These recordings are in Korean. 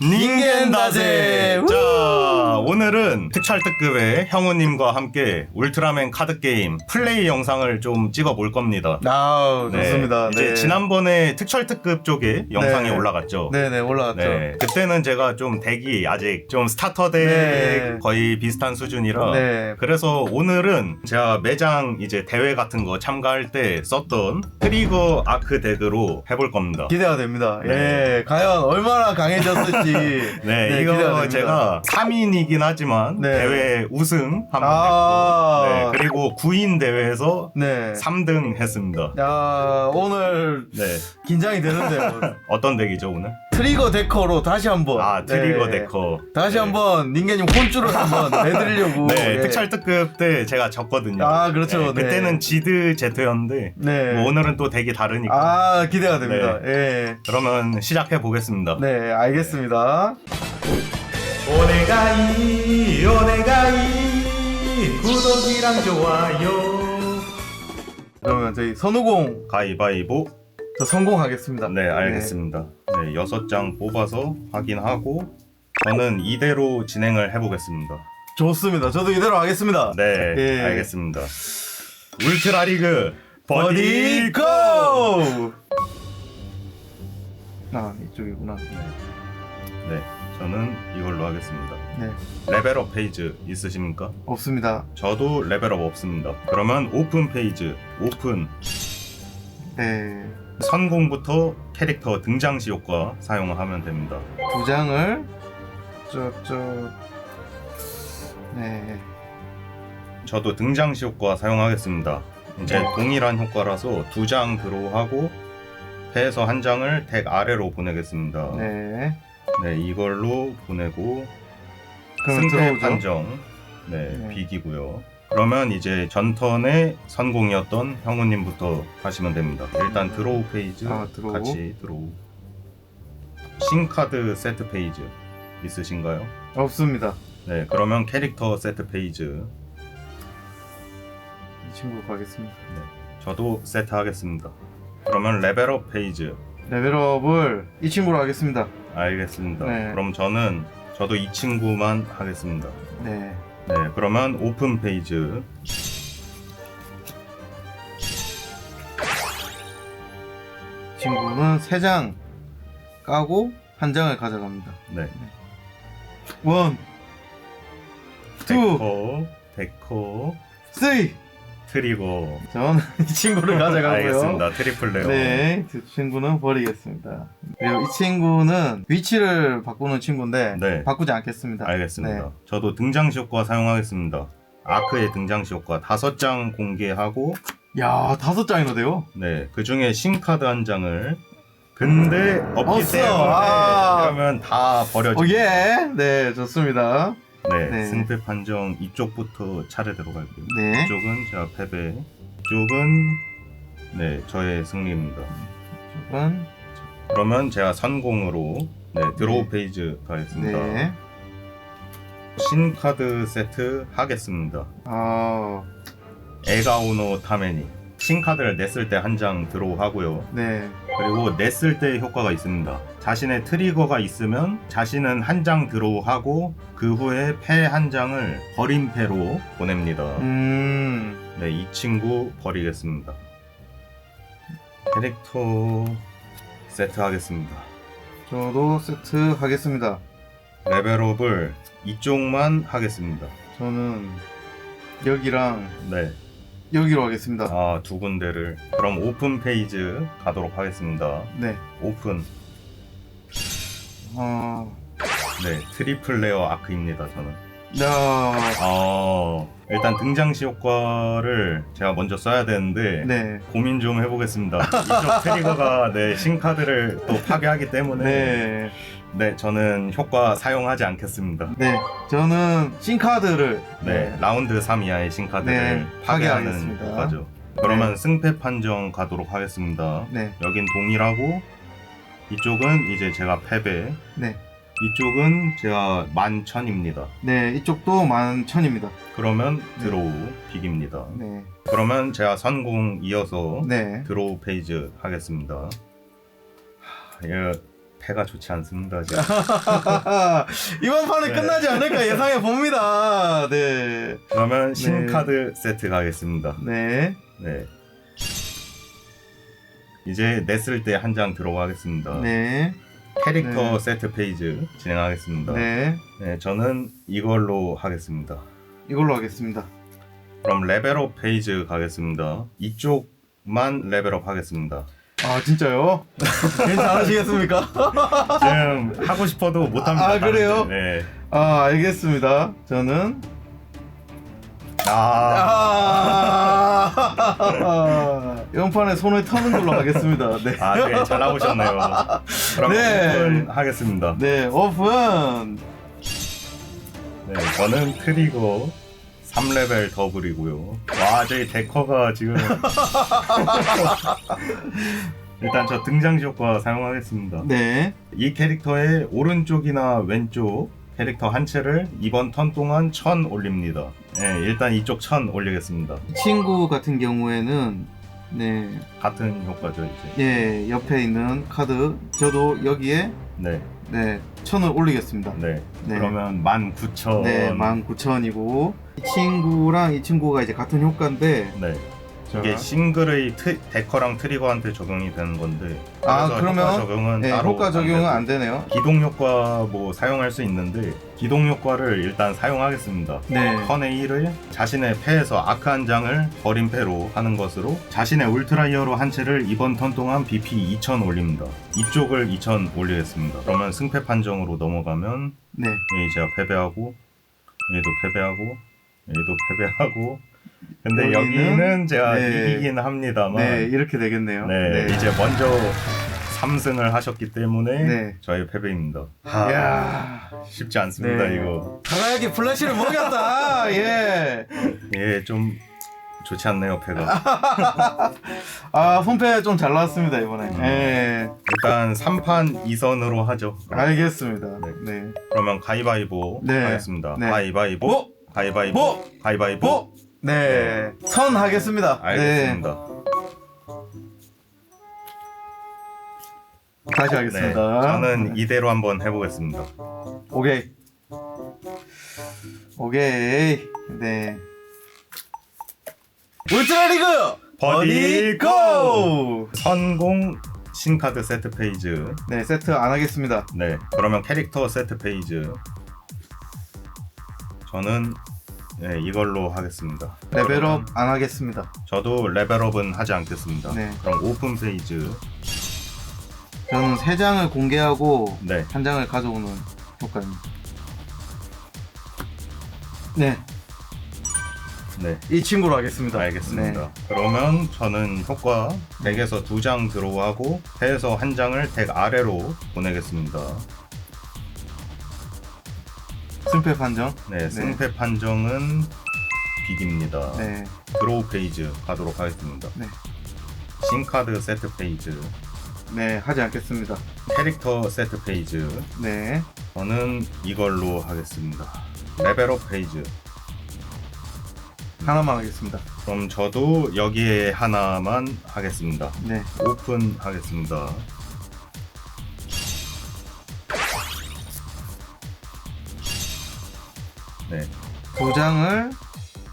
닌겐다제! 자, 오늘은 특촬 특급의 형우님과 함께 울트라맨 카드 게임 플레이 영상을 좀 찍어볼 겁니다. 아 네, 좋습니다. 이제 네. 지난번에 특촬 특급 쪽에 영상이 네. 올라갔죠. 네네 올라갔죠. 네, 그때는 제가 좀 덱이 아직 좀 스타터 덱 네. 거의 비슷한 수준이라 네. 그래서 오늘은 제가 매장 이제 대회 같은 거 참가할 때 썼던 트리거 아크 덱으로 해볼 겁니다. 기대가 됩니다. 네. 예, 과연 얼마나 강해졌을지. 네, 기대가 이거 됩니다. 제가 3인이긴 하지만 네. 대회 우승 한번 아. 했고 네, 그리고 9인 대회에서 네. 3등 했습니다. 야 오늘 네, 긴장이 되는데요. 어떤 덱이죠 오늘? 트리거 데커로 다시 한번. 아 트리거 네. 데커. 다시 네. 한번 닌겐님 혼쭐을 한번 내드리려고. 네, 예. 특촬 특급 때 제가 졌거든요. 아, 그렇죠. 네. 그때는 지드 제트였는데 네. 뭐 오늘은 또 덱이 다르니까. 아 기대가 됩니다. 예. 그러면 시작해 보겠습니다. 네 알겠습니다. 오네가이 오네가이 구독이랑 좋아요 그러면 저희 선우공 가위바위보 저 성공하겠습니다. 네 알겠습니다 네 여섯 장 뽑아서 확인하고 저는 이대로 진행을 해보겠습니다 좋습니다. 저도 이대로 하겠습니다. 네 예. 알겠습니다 울트라 리그 버디 버디 고! 아 이쪽이구나. 네 저는 이걸로 하겠습니다 네 레벨업 페이지 있으십니까? 없습니다. 저도 레벨업 없습니다 그러면 오픈 페이지 오픈 네. 선공부터 캐릭터 등장시 효과 사용하면 됩니다. 두 장을 저저 네. 저도 등장시 효과 사용하겠습니다. 이제 동일한 효과라서 두 장 드로우하고 패에서 한 장을 덱 아래로 보내겠습니다. 네, 네. 이걸로 보내고 승패. 판정 네, 네. 비기고요. 그러면 이제 전턴의 선공이었던 형우님부터 하시면 됩니다. 일단 드로우 페이지 아, 드로우. 같이 드로우. 신카드 세트 페이지 있으신가요? 없습니다. 네, 그러면 캐릭터 세트 페이지 이 친구 가겠습니다. 저도 세트 하겠습니다. 그러면 레벨업 페이지 레벨업을 이 친구로 하겠습니다. 알겠습니다. 네. 그럼 저는 저도 이 친구만 하겠습니다. 네. 네, 그러면 오픈 페이지 이 친구는 세장 까고 한 장을 가져갑니다. 네, 원, 투, 데커, 데커, 쓰리. 트리거. 저는 이 친구를 가져가고요. 알겠습니다. 트리플 레어. 네, 두 친구는 버리겠습니다. 그리고 이 친구는 위치를 바꾸는 친구인데 네. 바꾸지 않겠습니다. 알겠습니다. 네. 저도 등장시 효과 사용하겠습니다. 아크의 등장시 효과 다섯 장 공개하고 야, 다섯 장이나 돼요? 네, 그 중에 신카드 한 장을 근데 없기 없어. 때문에 아. 그러면 다 어, 버려집니다. 예. 네, 좋습니다. 네, 네. 승패 판정 이쪽부터 차례대로 갈게요. 네. 이쪽은 제가 패배, 이쪽은 네 저의 승리입니다. 이쪽은 그러면 제가 선공으로 네 드로우 네. 페이지 가겠습니다. 네. 신 카드 세트 하겠습니다. 아, 에가오노 타메니 신카드를 냈을 때 한 장 드로우 하고요. 네. 그리고 냈을 때 효과가 있습니다. 자신의 트리거가 있으면 자신은 한 장 드로우하고 그 후에 패 한 장을 버린 패로 보냅니다. 음. 네, 이 친구 버리겠습니다. 캐릭터 세트 하겠습니다. 저도 세트 하겠습니다. 레벨업을 이쪽만 하겠습니다. 저는 여기랑 네, 여기로 하겠습니다. 아, 두 군데를. 그럼 오픈 페이지 가도록 하겠습니다. 네. 오픈. 어, 네, 트리플 레어 아크입니다, 저는. 야, 아, 일단 등장시 효과를 제가 먼저 써야 되는데 네. 고민 좀 해보겠습니다. 이쪽 트리거가 네, 신카드를 또 파괴하기 때문에 네. 네. 저는 효과 사용하지 않겠습니다. 네. 저는 신카드를 네, 라운드 3 이하의 신카드를 네, 파괴하는 파괴하겠습니다. 효과죠. 그러면 승패 판정 가도록 하겠습니다. 네. 여긴 동일하고 이쪽은 이제 제가 패배, 네. 이쪽은 제가 만천입니다. 네, 이쪽도 만천입니다. 그러면 드로우 빅입니다. 네. 그러면 제가 선공 이어서 네. 드로우 페이지 하겠습니다. 하, 예, 패가 좋지 않습니다. 지금. 이번 판에 네. 끝나지 않을까 예상해 봅니다. 네. 그러면 네. 신카드 세트 가겠습니다. 네. 네. 이제 냈을 때 한 장 들어가겠습니다. 네. 캐릭터 네. 세트 페이지 진행하겠습니다. 네. 네, 저는 이걸로 하겠습니다. 이걸로 하겠습니다. 그럼 레벨업 페이지 가겠습니다. 이쪽만 레벨업 하겠습니다. 아 진짜요? 괜찮으시겠습니까? 지금 하고 싶어도 못 합니다. 아, 그래요? 네. 아 알겠습니다. 저는 아, 아 이번 판에 손을 터는 걸로 하겠습니다. 네. 아, 네, 잘 나오셨네요. 그럼 네. 오픈 하겠습니다. 네 오픈. 네, 저는 트리거 3레벨 더블이고요. 와, 저희 데커가 지금 일단 저 등장시 효과 사용하겠습니다. 네. 이 캐릭터의 오른쪽이나 왼쪽 캐릭터 한 채를 이번 턴 동안 1000 올립니다. 네, 일단 이쪽 1000 올리겠습니다. 이 친구 같은 경우에는 네, 같은 효과죠, 이제. 예 옆에 있는 카드 저도 여기에 네, 네 천을 올리겠습니다. 네. 네. 그러면 19,000. 네, 19,000이고 이 친구랑 이 친구가 이제 같은 효과인데 네. 자, 이게 싱글의 트, 데커랑 트리거한테 적용이 되는 건데. 아, 그래서 그러면 효과 적용은 네, 따로 효과 적용은 되고. 안 되네요. 기동 효과 뭐 사용할 수 있는데 기동 효과를 일단 사용하겠습니다. 네. 턴의 1을 자신의 패에서 아크 한 장을 버린 패로 하는 것으로 자신의 울트라 이어로 한 채를 이번 턴 동안 BP 2000 올립니다. 이쪽을 2000 올리겠습니다. 그러면 승패 판정으로 넘어가면 네. 여기 제가 패배하고 얘도 패배하고 얘도 패배하고 근데 여기는? 여기는 제가 네. 이기긴 합니다만 네, 이렇게 되겠네요. 네, 이제 먼저 3승을 하셨기 때문에 네. 저희 패배입니다. 이야. 쉽지 않습니다 네. 이거. 다가야기 플래시를 먹였다. 예. 예, 좀 좋지 않네요 패가. 아, 손패 좀잘 나왔습니다, 이번에. 음. 예. 일단 3판 2선으로 하죠. 알겠습니다. 네. 네. 그러면 가위바위보 네. 하겠습니다. 네. 가위바위보, 뭐? 가위바위보, 뭐? 가위바위보. 뭐? 네. 선 하겠습니다. 알겠습니다. 네. 다시 네, 하겠습니다. 저는 이대로 한번 해보겠습니다. 오케이. 오케이. 네. 울트라리그 버디 고! 선공 신카드 세트 페이지. 네, 세트 안 하겠습니다. 네, 그러면 캐릭터 세트 페이지. 저는 네, 이걸로 하겠습니다. 레벨업 안 하겠습니다. 저도 레벨업은 하지 않겠습니다. 네. 그럼 오픈 페이지. 저는 세 장을 공개하고 네. 한 장을 가져오는 효과입니다. 네, 네. 이 친구로 하겠습니다. 알겠습니다. 네. 그러면 저는 효과 덱에서 두장 들어오고 패에서 한 장을 덱 아래로 보내겠습니다. 승패 판정. 네, 승패 판정은 비깁니다. 네, 드로우 페이지 가도록 하겠습니다. 네, 신카드 세트 페이지, 네, 하지 않겠습니다. 캐릭터 세트 페이지. 네, 저는 이걸로 하겠습니다. 레벨업 페이지. 하나만 하겠습니다. 그럼 저도 여기에 하나만 하겠습니다. 네, 오픈 하겠습니다. 네, 두 장을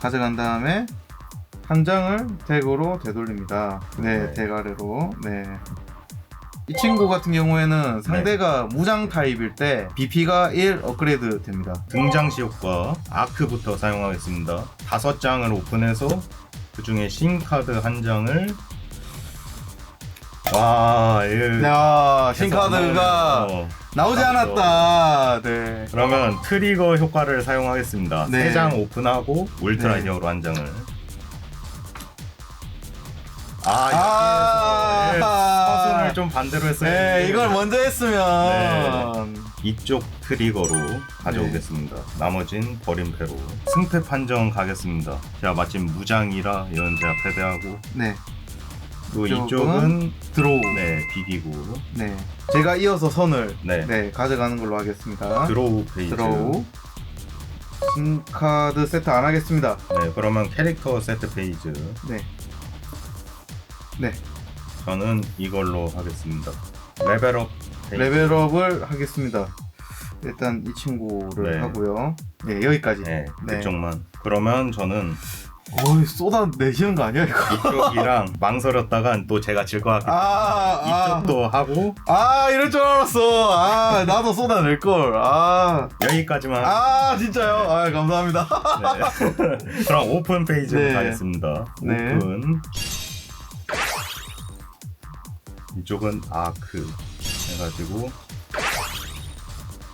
가져간 다음에 한 장을 덱으로 되돌립니다. 네, 네. 덱 아래로. 네. 이 친구 같은 경우에는 상대가 무장 타입일 때 BP가 1 업그레이드 됩니다. 등장시 효과 아크부터 사용하겠습니다. 다섯 장을 오픈해서 그 중에 신 카드 한 장을 와, 이거 야, 신카드가 나오네요. 나오지. 않았다. 네. 그러면 트리거 효과를 사용하겠습니다. 네. 세 장 오픈하고 울트라 네. 히어로 한 장을. 아, 아. 이렇게 해서 서순을 좀 반대로 했어요. 네, 이걸 먼저 했으면 이쪽 트리거로 가져오겠습니다. 나머진 버림패로 승패 판정 가겠습니다. 제가 마침 무장이라 이런 제가 패배하고 네, 또 이쪽은 드로우. 네 비기고 네. 제가 이어서 선을 네, 네, 가져가는 걸로 하겠습니다. 드로우 페이지. 드로우. 신카드 세트 안 하겠습니다. 네 그러면 캐릭터 세트 페이지. 네. 네. 저는 이걸로 하겠습니다. 레벨업 레벨업을 하겠습니다. 일단 이 친구를 네. 하고요. 네 여기까지. 네, 네. 그쪽만. 그러면 저는 어이 쏟아 내시는 거 아니야 이거? 이쪽이랑 망설였다간 또 제가 질 것 같기 때문에 아, 이쪽도 하고 아, 아 이럴 줄 알았어. 아 나도 쏟아낼 걸. 아, 여기까지만. 아 진짜요? 아 감사합니다. 네. 그럼 오픈 페이지 로 네. 가겠습니다. 네. 오픈. 이쪽은 아크 해가지고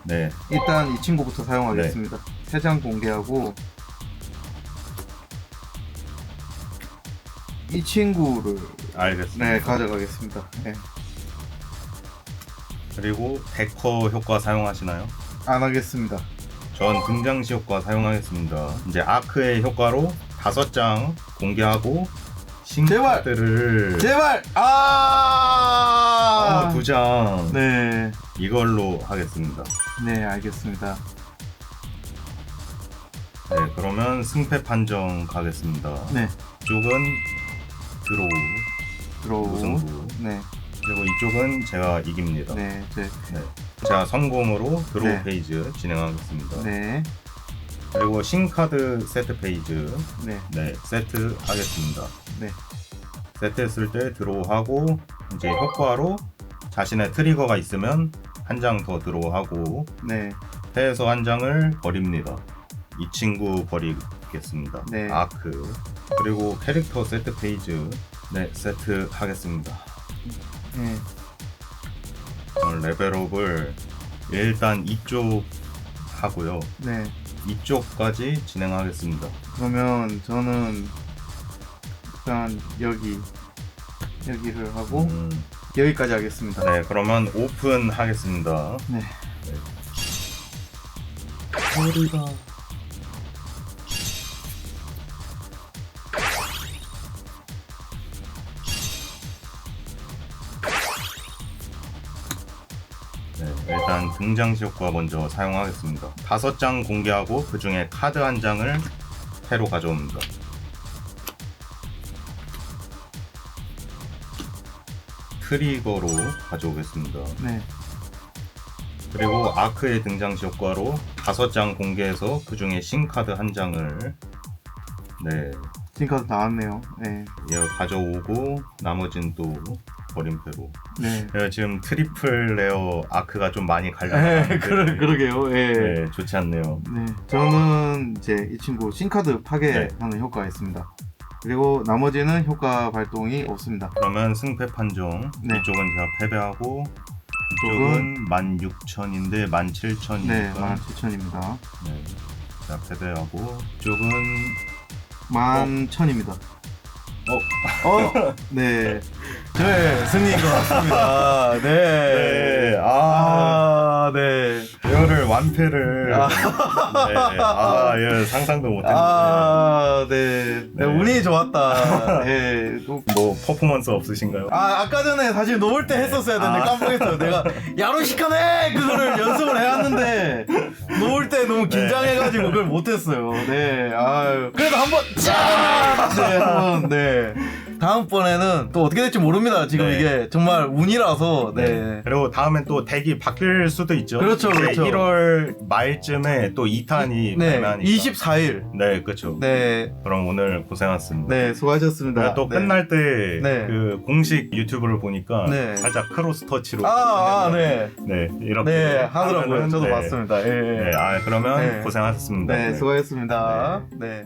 네 일단 이 친구부터 사용하겠습니다. 세장 공개하고 이 친구를 알겠습니다. 네 가져가겠습니다. 네. 그리고 데커 효과 사용하시나요? 안 하겠습니다. 전 등장시 효과 사용하겠습니다. 이제 아크의 효과로 다섯 장 공개하고 제발! 신카드를 제발 아 어, 두장 네. 이걸로 하겠습니다. 네 알겠습니다. 네 그러면 승패 판정 가겠습니다. 네 이쪽은 드로우 들어오고 무승부 네 그리고 이쪽은 제가 이깁니다. 네, 네, 네. 제가 성공으로 드로우 네. 페이지 진행하겠습니다. 네, 그리고 신카드 세트 페이지 네, 네 세트 하겠습니다. 네, 세트했을 때 드로우하고 이제 효과로 자신의 트리거가 있으면 한 장 더 드로우하고 네, 패에서 한 장을 버립니다. 이 친구 버리겠습니다. 네. 아크 그리고 캐릭터 세트 페이지 네 세트 하겠습니다. 네. 어, 레벨업을 일단 이쪽 하고요. 네. 이쪽까지 진행하겠습니다. 그러면 저는 일단 여기 여기를 하고 음, 여기까지 하겠습니다. 네, 그러면 오픈 하겠습니다. 네. 소리가 일단 등장시 효과 먼저 사용하겠습니다. 다섯 장 공개하고 그 중에 카드 한 장을 패로 가져옵니다. 트리거로 가져오겠습니다. 네. 그리고 아크의 등장시 효과로 다섯 장 공개해서 그 중에 신카드 한 장을 네 지금까지 나왔네요. 네. 이어 가져오고 나머지는 또 버림패로 네. 네, 지금 트리플 레어 아크가 좀 많이 네, 갈라졌는데 그러, 그러게요. 예. 네. 네, 좋지 않네요. 저는 이제 이 친구 신카드 파괴하는 효과가 있습니다. 그리고 나머지는 효과 발동이 없습니다. 그러면 승패 판정 네. 이쪽은 제가 패배하고 이쪽은 16,000인데 17,000이니까 네, 17,000입니다. 네, 제가 패배하고 이쪽은 11,000입니다. 어? 어? 네. 저의 승리인 것 같습니다. 네. 네, 아, 아, 네. 이거를 완패를 아. 네, 아, 예, 상상도 못했는데 아, 네. 네. 네. 운이 좋았다. 네. 또뭐 퍼포먼스 없으신가요? 아, 아까 전에 사실 놓을 때 했었어야 되는데 아. 깜빡했어요. 내가 야로시카네! 그거를 연습을 해왔는데 놓을 때 너무 긴장해가지고 그걸 못했어요. 네. 아유. 그래도 한번 짠! 네, 한번 네. 다음번에는 또 어떻게 될지 모릅니다. 지금 네. 이게 정말 운이라서 네. 네. 그리고 다음엔 또 덱이 바뀔 수도 있죠. 그렇죠, 이제 그렇죠. 1월 말쯤에 또 2탄이 네. 발매하니까. 24일. 네, 그렇죠. 네. 그럼 오늘 고생하셨습니다. 네, 수고하셨습니다. 또 네. 끝날 때그 네. 공식 유튜브를 보니까 네. 살짝 크로스 터치로 아, 아, 네. 네 이렇게 네, 하더라고요. 하면은, 저도 네. 봤습니다. 예. 네, 아 그러면 네. 고생하셨습니다. 네, 수고하셨습니다. 네.